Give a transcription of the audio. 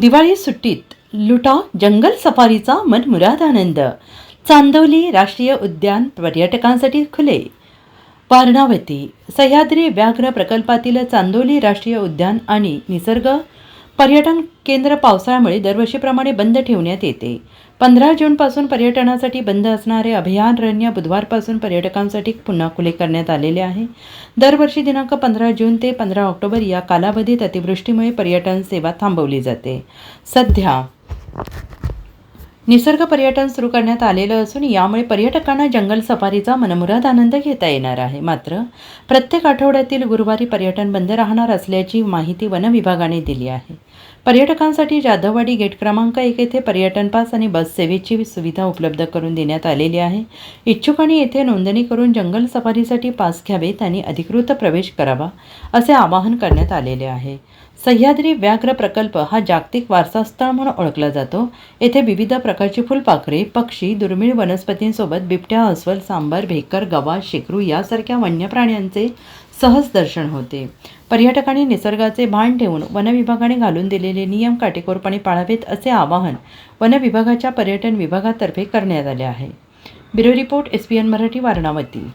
दिवाळी सुट्टीत लुटा जंगल सफारीचा मनमुराद आनंद चांदवली राष्ट्रीय उद्यान पर्यटकांसाठी खुले. पारणावती सह्याद्री व्याघ्र प्रकल्पातील चांदोली राष्ट्रीय उद्यान आणि निसर्ग पर्यटन केंद्र पावसाळ्यामुळे दरवर्षीप्रमाणे बंद ठेवण्यात येते. पंधरा जूनपासून पर्यटनासाठी बंद असणारे अभयारण्य बुधवारपासून पर्यटकांसाठी पुन्हा खुले करण्यात आलेले आहे. दरवर्षी दिनांक पंधरा जून ते पंधरा ऑक्टोबर या कालावधीत अतिवृष्टीमुळे पर्यटन सेवा थांबवली जाते. सध्या निसर्ग पर्यटन सुरू करण्यात आलेलं असून यामुळे पर्यटकांना जंगल सफारीचा मनमुराद आनंद घेता येणार आहे. मात्र प्रत्येक आठवड्यातील गुरुवारी पर्यटन बंद राहणार असल्याची माहिती वन विभागाने दिली आहे. पर्यटकांसाठी जाधववाडी गेट क्रमांक एक येथे पर्यटन पास आणि बस सेवेची सुविधा उपलब्ध करून देण्यात आलेली आहे. इच्छुकांनी येथे नोंदणी करून जंगल सफारीसाठी पास घ्यावेत आणि अधिकृत प्रवेश करावा असे आवाहन करण्यात आलेले आहे. सह्याद्री व्याघ्र प्रकल्प हा जागतिक वारसास्थळ म्हणून ओळखला जातो. येथे विविध प्रकारची फुलपाखरे पक्षी दुर्मिळ वनस्पतींसोबत बिबट्या अस्वल सांबर भेकर गवा शेकरू यासारख्या वन्य प्राण्यांचे सहज दर्शन होते. पर्यटकांनी निसर्गाचे भान ठेवून वनविभागाने घालून दिलेले नियम काटेकोरपणे पाळावेत असे आवाहन वनविभागाच्या पर्यटन विभागातर्फे करण्यात आले आहे. Bureau report S P N Marathi Warnavati.